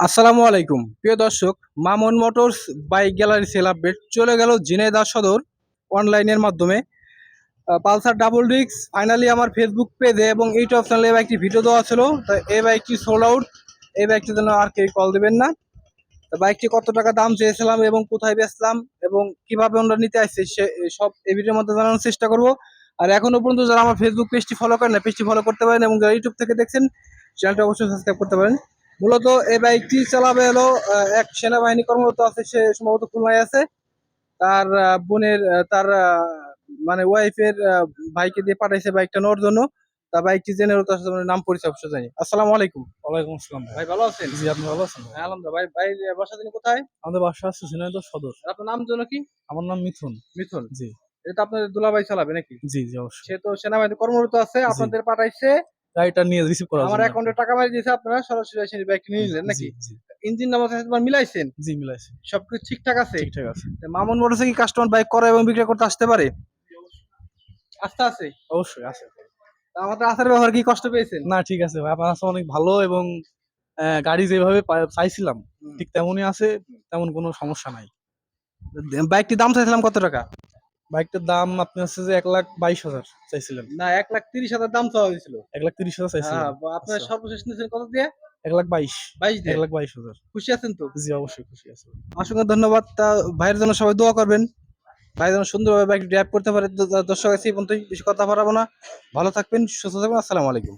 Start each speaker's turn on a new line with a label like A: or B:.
A: আসসালামু আলাইকুম। প্রিয় দর্শক, Mamun motors bike gallery sale update চলে গেল ঝিনাইদহ সদর অনলাইনের মাধ্যমে। পালসার ডাবল ডিক্স ফাইনালি আমার ফেসবুক পেজে এবং ইউটিউব চ্যানেলে বাইকটি ভিডিও দেওয়া ছিল। তো এই বাইকটি সোল্ড আউট এই বাইকটির জন্য আর কেউ কল দেবেন না। বাইকটি কত টাকা দাম চেয়েছিলাম এবং কোথায় বেচলাম এবং কীভাবে আমরা নিতে আসছে সে, সব এই ভিডিওর মধ্যে জানানোর চেষ্টা করব। আর এখনও পর্যন্ত যারা আমার ফেসবুক পেজটি ফলো করেন না পেজটি ফলো করতে পারেন এবং যারা ইউটিউব থেকে দেখছেন চ্যানেলটা অবশ্যই সাবস্ক্রাইব করতে পারেন। মূলত এই বাইকটি চালাবে হলো আহ, এক সেনাবাহিনী কর্মরত আছে সে সম্ভবত খুলনায় আছে। তার বোনের তার মানে ওয়াইফের ভাইকে দিয়ে পাঠাইছে বাইকটা নেওয়ার জন্য। তা বাইকটি জেনে তার নাম পরিচয় অবশ্যই জানি। আসসালামু আলাইকুম।
B: ওয়ালাইকুম আসসালাম। ভাই
A: ভালো আছেন?
B: জি আপনি ভালো আছেন?
A: হ্যাঁ আলহামদুলিল্লাহ। ভাই ভাই বাসা দিন কোথায়?
B: আমাদের বাসা আছে ঝিনাইদহ সদর।
A: আপনার নাম জন্য কি?
B: আমার নাম মিথুন।
A: মিথুন?
B: জি।
A: এটা তো আপনার দুলাভাই চালাবে নাকি?
B: জি জি অবশ্যই।
A: সে তো সেনাবাহিনী কর্মরত আছে আপনাদের পাঠাইছে।
B: গাড়িটা নিয়ে রিসিভ করা
A: আমার অ্যাকাউন্টে টাকা মারি দিয়েছে আপনারা সরাসরি এসে বাইকটি নিয়ে নিলেন নাকি? ইঞ্জিন নাম্বার তোমার মিলাইছেন?
B: জি মিলাইছে।
A: সবকিছু ঠিকঠাক আছে?
B: ঠিকঠাক আছে।
A: মামুন মোটরসে কি কাস্টমার বাইক করে এবং বিক্রি করতে আসতে পারে? আস্তে আছে?
B: অবশ্যই আছে।
A: আমাদের আসার ব্যবহার কি কষ্ট পেয়েছেন?
B: না ঠিক আছে। ভাই আপনার কাছে অনেক ভালো এবং গাড়ি যেভাবে চাইছিলাম ঠিক তেমনই আছে তেমন কোনো সমস্যা নাই।
A: বাইকটির দাম চাইছিলাম কত টাকা?
B: বাইকটার দাম আপনি হচ্ছে যে এক লাখ বাইশ হাজার চাইছিলেন।
A: না এক লাখ তিরিশ হাজার দাম চাওয়া হয়েছিল।
B: এক লাখ তিরিশ হাজার চাইছিলেন।
A: হ্যাঁ আপনার
B: আচ্ছা।
A: সর্বশেষ নিয়েছেন কত দিয়ে?
B: এক লাখ বাইশ।
A: বাইশ দিয়ে?
B: এক লাখ বাইশ হাজার।
A: খুশি আছেন তো?
B: জি অবশ্যই খুশি আছে।
A: অসংখ্য ধন্যবাদ। তা ভাইয়ের জন্য সবাই দোয়া করবেন। ভাই যেন সুন্দরভাবে বাইক ড্রাইভ করতে পারে। দর্শক আছে এই পর্যন্তই। বেশি কথা বাড়াবো না। ভালো থাকবেন সুস্থ থাকবেন। আসসালামু আলাইকুম।